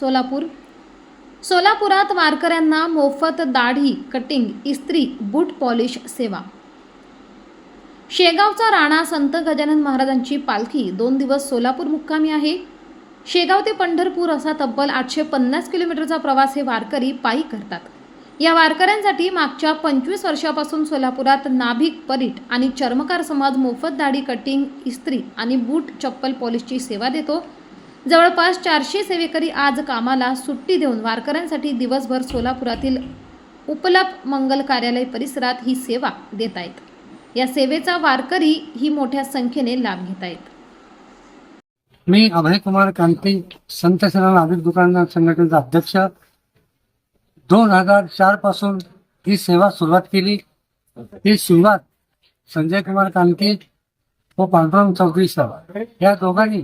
सोलापूर. सोलापुरात वारकऱ्यांना मोफत दाढी कटिंग इस्त्री बूट पॉलिश सेवा. शेगावचा राणा संत गजानन महाराजांची पालखी दोन दिवस सोलापूर मुक्कामी आहे. शेगाव ते पंढरपूर असा तब्बल आठशे पन्नास किलोमीटरचा प्रवास हे वारकरी पायी करतात. या वारकऱ्यांसाठी मागच्या पंचवीस वर्षापासून सोलापुरात नाभिक परीट आणि चर्मकार समाज मोफत दाढी कटिंग इस्त्री आणि बूट चप्पल पॉलिशची सेवा देतो. जवळपास चारशे सेवेकरी आज कामाला सुट्टी देऊन वारकऱ्यांसाठी दिवसभर सोलापुरातील उपलप मंगल कार्यालय परिसरात ही सेवा देत आहेत. या सेवेचा वारकरी ही मोठ्या संख्येने लाभ घेत आहेत. मी अभय कुमार कांती संत सेना दुकानदार संघटनेचा अध्यक्ष. दोन हजार चारपासून ही सेवा सुरुवात केली. ही सुरुवात संजय कुमार कांती व पांडुरंग चौधरी या दोघांनी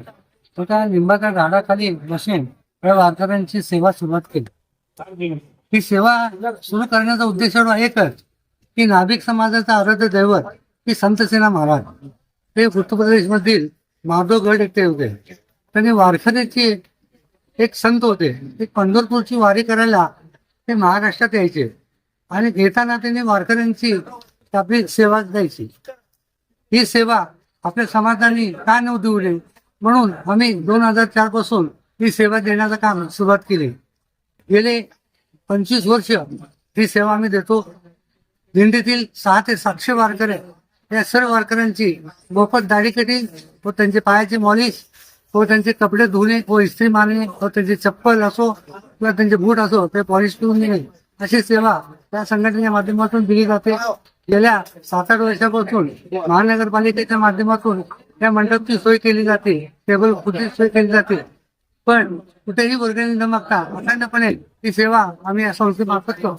तो त्या लिंबाच्या झाडाखाली बसून वारकऱ्यांची सेवा सुरुवात केली. ही सेवा सुरू करण्याचा उद्देश एकच की नाभिक समाजाचा आराध्य दैवत की संत सेना महाराज. हे उत्तर प्रदेशमधील माधवगड येथे होते. त्यांनी वारकऱ्याची एक संत होते. ते पंढरपूरची वारी करायला ते महाराष्ट्रात यायचे. आणि येताना त्यांनी वारकऱ्यांची आपली सेवा द्यायची. ही सेवा आपल्या समाजाने का न देऊ म्हणून आम्ही दोन हजार चारपासून ही सेवा देण्याचं काम सुरुवात केली. गेले पंचवीस वर्ष ही सेवा आम्ही देतो. दिंडीतील सहा ते सातशे वारकरी या सर्व वारकऱ्यांची मोफत दाढी कटिंग व त्यांचे पायाची मॉलिश व त्यांचे कपडे धुणे व इस्त्री मारणे व त्यांचे चप्पल असो किंवा त्यांचे बूट असो ते पॉलिश करून देणे. अशी सेवा त्या संघटनेच्या माध्यमातून दिली जाते. गेल्या सात आठ वर्षापासून महानगरपालिकेच्या माध्यमातून त्या मंडपची सोय केली जाते टेबल खुर्ची सोय केली जाते. पण कुठेही वर्गणी न मागता अखंडपणे ही सेवा आम्ही या संस्थेमार्फत करतो